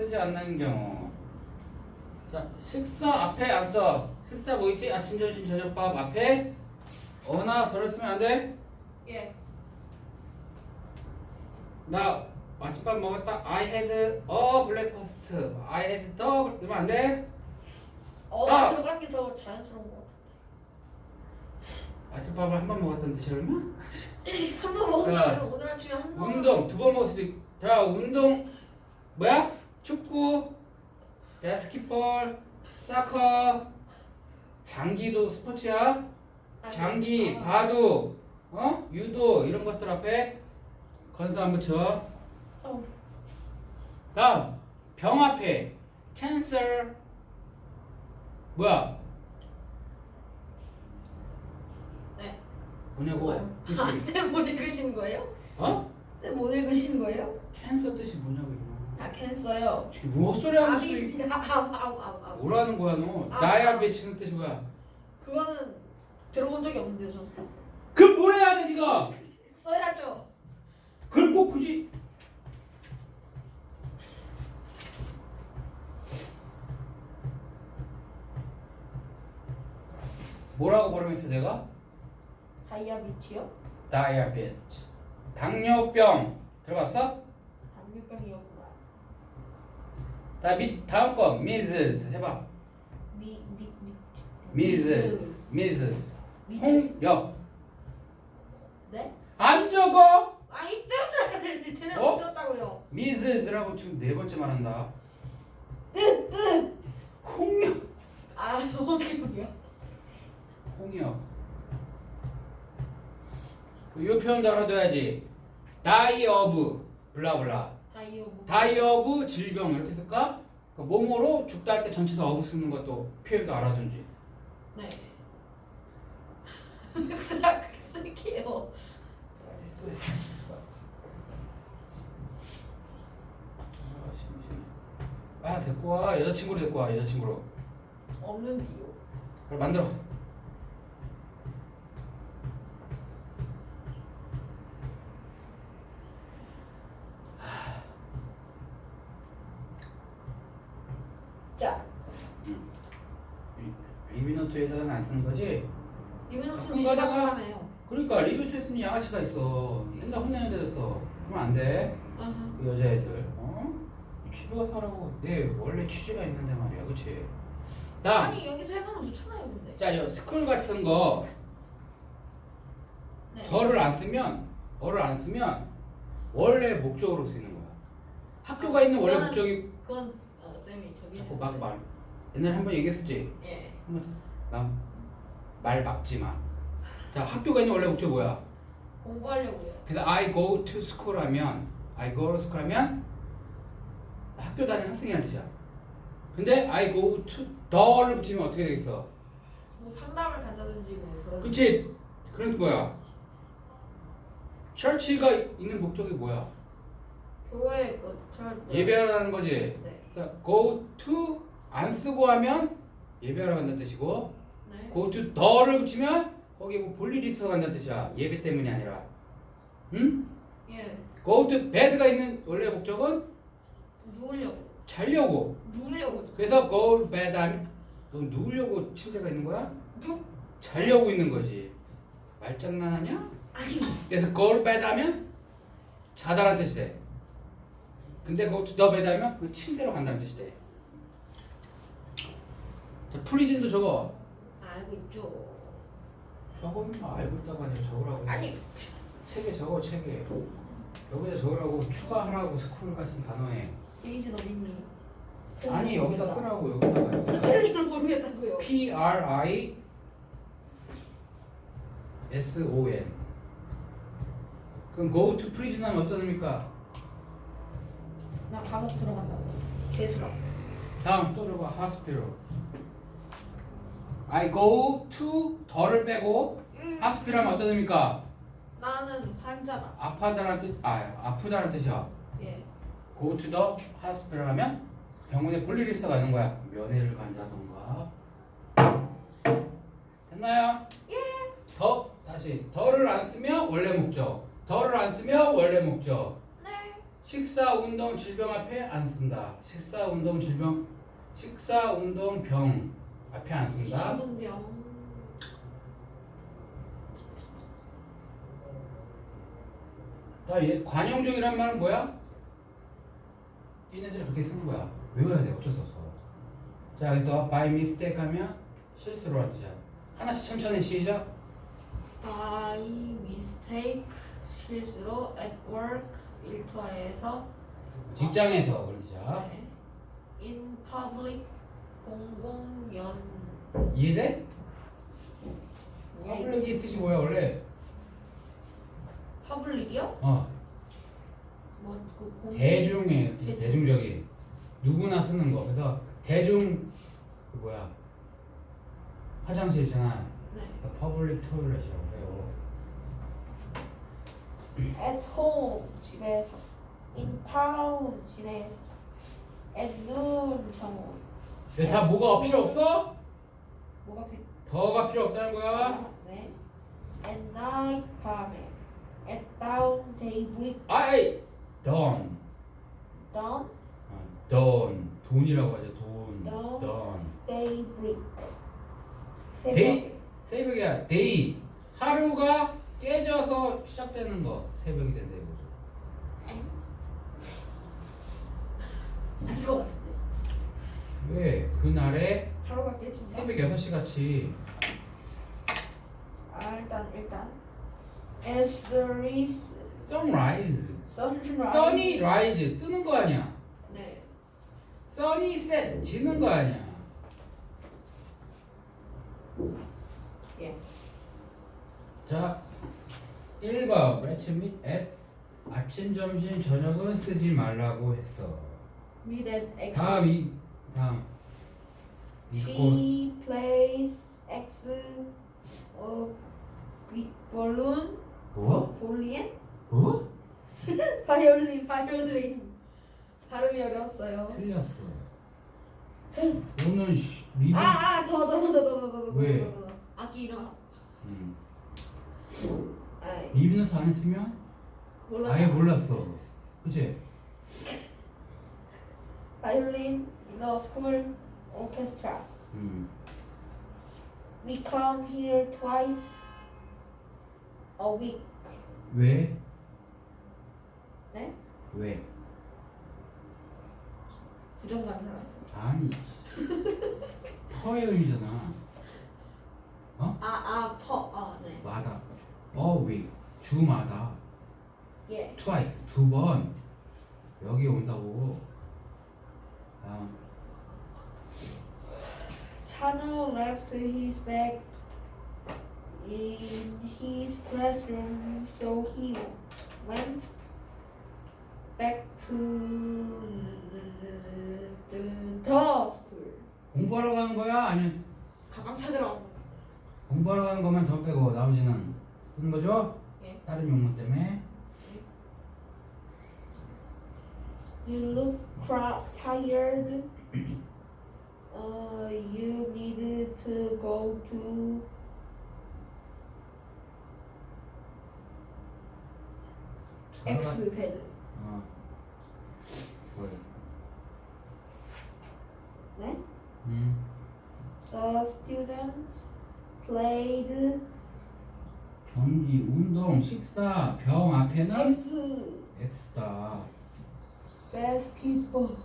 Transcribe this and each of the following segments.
쓰지 않는 경우. 자, 식사 앞에 안 써. 식사 뭐 있지? 아침, 점심, 저녁밥 앞에 어나 덜을 쓰면 안 돼? 예. 나 아침밥 먹었다. I had a breakfast. I had the 이러면 안 돼? 어 아! 들어간 게 더 자연스러운 것 같아. 아침밥을 한 번 먹었던 뜻이 얼마? 한번 먹었잖아요. 오늘 아침에 한 번. 운동 두 번 먹었을 때. 자, 운동 뭐야? 축구, 바스켓볼, 사커, 장기도 스포츠야. 장기, 아, 바둑, 어? 유도 이런 것들 앞에 건수 안 붙여. 어. 다음 병 앞에 캔서 뭐야? 네. 뭐냐고? 아, 쌤 못 읽으신 거예요? 어? 쌤 못 읽으신 거예요? 캔서 뜻이 뭐냐고 이거. 아 캔서요. 지금 뭐 헛소리 하고 있어? 암입니다. 아우 아우 아우 아우. 뭐라는 거야 너? 아, 다이아베치는 뜻이 뭐야? 그거는 들어본 적이 없는데요, 저. 그뭘 해야 돼 네가? 써야죠. 그걸 꼭 굳이? 뭐라고 발음했어 내가? 다이아비티요? 다이아베트 당뇨병 들어봤어? 당뇨병이었구나. 다 밑, 다음 거 미즈스 해봐 미 미미 미즈스 미즈스 미즈스. 홍역 네? 안 적어 아이 뜻을 제대로 어? 못 들었다고요. 미즈스라고 지금 네 번째 말한다 뜻 뜻. 홍역 아 오케이요. 홍역 이 표현도 알아둬야지 die of 블라블라 다이오 of 질병 이렇게 쓸까? 그 몸으로 죽다 할 때 전치사 of 쓰는 것도 표현도 알아둔지 네. 쓰라 쓸게요. 아, 심심해. 아 데리고 와 여자친구로 데리고 와 여자친구로 없는데요. 그걸 만들어 리비노트에다가는 안 쓰는 거지? 가끔 좀 지가 가다가- 사람이에요. 그러니까 리비노트에 쓰는 양아치가 있어 맨날 혼내는 데서 그러면 안돼 아하. 그 여자애들 어? 집에 가서 하라고 내 원래 취지가 있는데 말이야 그치? 다음 아니 여기서 해보면 좋잖아요, 근데. 자, 요 스쿨 같은 거 네. 더를 안 쓰면 어를 안 쓰면 원래 목적으로 쓰이는 거야. 학교가 아, 있는 원래 그거는- 목적이 그건 어, 쌤이 저기 자꾸 해줬어요. 막 말. 옛날에 한 번 얘기했었지. 예. 막말 막지 마. 자, 학교가 있는 원래 목적 이 뭐야? 공부하려고요. 그래서 I go to school 하면 I go to school 하면 학교 다니는 학생이라는 뜻이야. 근데 I go to the를 붙이면 어떻게 되겠어? 뭐 상담을 간다든지 뭐 그런. 그치? 그런 거야. 철치가 있는 목적이 뭐야? 교회 그 저. 예배하러 가는 거지. 네. 그래서 go to 안 쓰고 하면 예배하러 간다는 뜻이고 네. go to the를 붙이면 거기에 뭐 볼 일이 있어서 간다는 뜻이야. 예배 때문이 아니라. 응? 예. go to bed가 있는 원래 목적은 누우려고. 자려고. 누우려고. 그래서 go to bed 하면 너 누우려고 침대가 있는 거야? 누. 자려고 있는 거지. 말장난하냐? 아니. 그래서 go to bed 하면 자다라는 뜻이 돼. 근데 go to the bed 하면 그 침대로 간다는 뜻이 돼. 자, 프리즌도 적 어. 알고 있죠. 적어 임마 알고 있다고 하냐 적으라고. 아니. 책에 적어 책에. 여기다 적으라고 추가하라고 스쿨 같은 단어에. 페이지 어딨니? 아니 여기다 쓰라고 여기다가. 스펠링을 모르겠다고요. P R I S O N. 그럼 go to prison 하면 어떤 의미입니까? 나 감옥 들어간다고. 개수라. 다음 또 들어봐 hospital. I go to 더를 빼고 hospital 하면 어떤 의미입니까? 나는 환자다. 아파다라는 뜻, 아 아프다라는 뜻이야. 예. go to the hospital 하면 병원에 볼 일이 있어 가는 거야. 면회를 간다던가. 됐나요? 예. 더 다시 더를 안 쓰면 원래 목적. 더를 안 쓰면 원래 목적. 네. 식사 운동 질병 앞에 안 쓴다. 식사 운동 질병 식사 운동 병 앞에 안 쓴다. 식은병. 다 얘, 관용적이란 말은 뭐야? 얘네들이 그렇게 쓰는 거야. 외워야 돼. 어쩔 수 없어. 자, 그래서 by mistake 하면 실수로 하자. 하나씩 천천히 시작. by mistake 실수로 at work 일터에서 직장에서 그러자. 네. in public 공공연 이해돼? 퍼블릭이 뜻이 뭐야 원래? public이요? 어, 뭐그 공 대중의 뜻이 대중적인 누구나 쓰는 거. 그래서 대중 그 뭐야 화장실 있잖아. 네. 퍼블릭 토일렛이라고 해요. at home 집에서 in town 시내에서 at noon 정오 근데 다 뭐가 필요 없어? 뭐가 필요 더가 필요 없다는 거야. 네 at night 밤에 at dawn daybreak 아이, don, dawn 어, don, 돈이라고 하죠. 돈, Dawn. don. daybreak Day. 새벽이야. day. 하루가 깨져서 시작되는 거. 새벽이 된다 이거죠. 같은데. 왜? 그날에 하루가 깨진다 새벽 6시 같이 아 일단 일단 as the ris sunrise. sunrise sunny rise 뜨는 거 아니야. 네. sunny set 지는 거 아니야. 예. 자, 1번 breakfast 및 at 아침, 점심, 저녁은 쓰지 말라고 했어. at x 다음 이 다음 이꽃 she plays x 어 비- balloon 뭐? 볼리엔 뭐? 바이올린 바이올린 발음이 어려웠어요. 틀렸어. 오늘 씨, 리뷰 아아더더더더더더더 왜? 악기 이름 음. 아 리뷰노트 안 했으면 몰라. 아예 몰랐어. 그치? In the school orchestra. 음. We come here twice a week. 왜? 네? 왜? 부정관사라서. 아니. 퍼요이잖아. 아아퍼아 네. 마다. 어, 왜? 주마다. 예. twice. 두 번. 여기 온다고. 아, Chano left his bag in his classroom, so he went back to the, the school. 공부하러 가는 거야? 아니면 가방 찾으러 온 거. 공부하러 가는 것만 더 빼고 나머지는 쓰는 거죠? 예. 다른 용문 때문에. You look tired. Uh, you need to go to X. 어. 뭘? 네? 음. The students played 경기, 운동, 식사, 병 앞에는 X X다. Basketball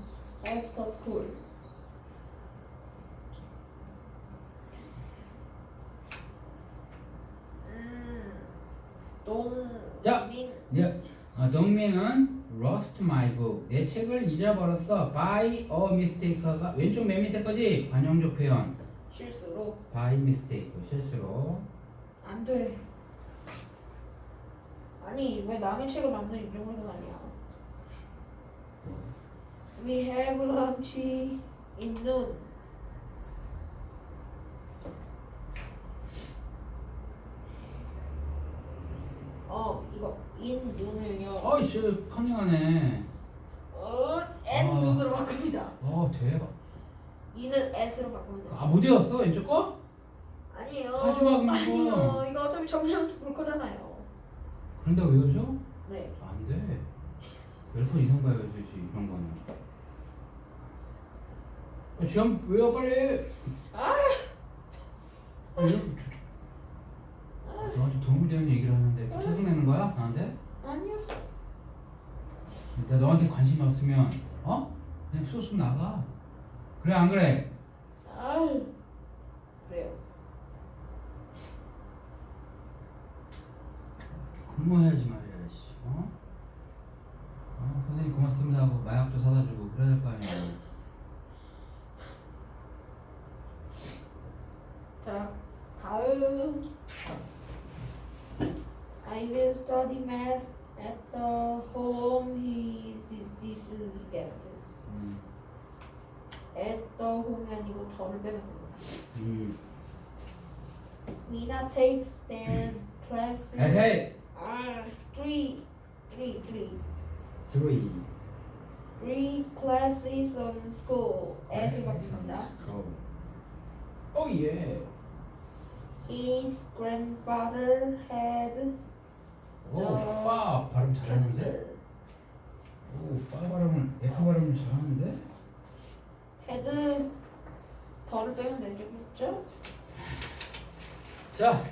after school. 음, 동, 자. 민, 네. 어, 덕민은 lost my book. 내 책을 잊어버렸어. by a mistake가 왼쪽 맨 밑에 거지? 관용적 표현. 실수로 by mistake 실수로. 안 돼. 아니, 왜 남의 책을 만든 이 정도는 아니야. We have lunch in noon. 어, 이거 in noon을요. 어이씨 커닝하네. 어, N 아. 눈으로 바꿉니다. 어 대박. in을 s로 바꾸면 돼. 아못 외웠어 왼쪽 거? 아니에요. 하지 마, 그런 거. 아니요. 이거 어차피 정리하면서 볼 거잖아요. 그런데 외워줘? 네. 안 돼. 10번 이상 봐야 되지 이런 거는 아, 지금 왜요 빨리 아 너한테 도움이 되는 얘기를 하는데 또 짜증내는 거야? 나한테? 아니요. 내가 너한테 관심이 없으면 어? 그냥 쑥쑥 나가 그래 안 그래? 아유. 그래요. 근무해야지 말 at the home이 아니고 더를 빼면 됩니다. 음. Nina takes their classes. 에헤이 Ah, three, three, three, 3 three classes on school. S를 바꿉니다. 오예 His grandfather had 오파 발음 잘하는데? cancer. 오파 발음을 F 발음을 잘하는데? Had 더를 빼면 되겠죠? 자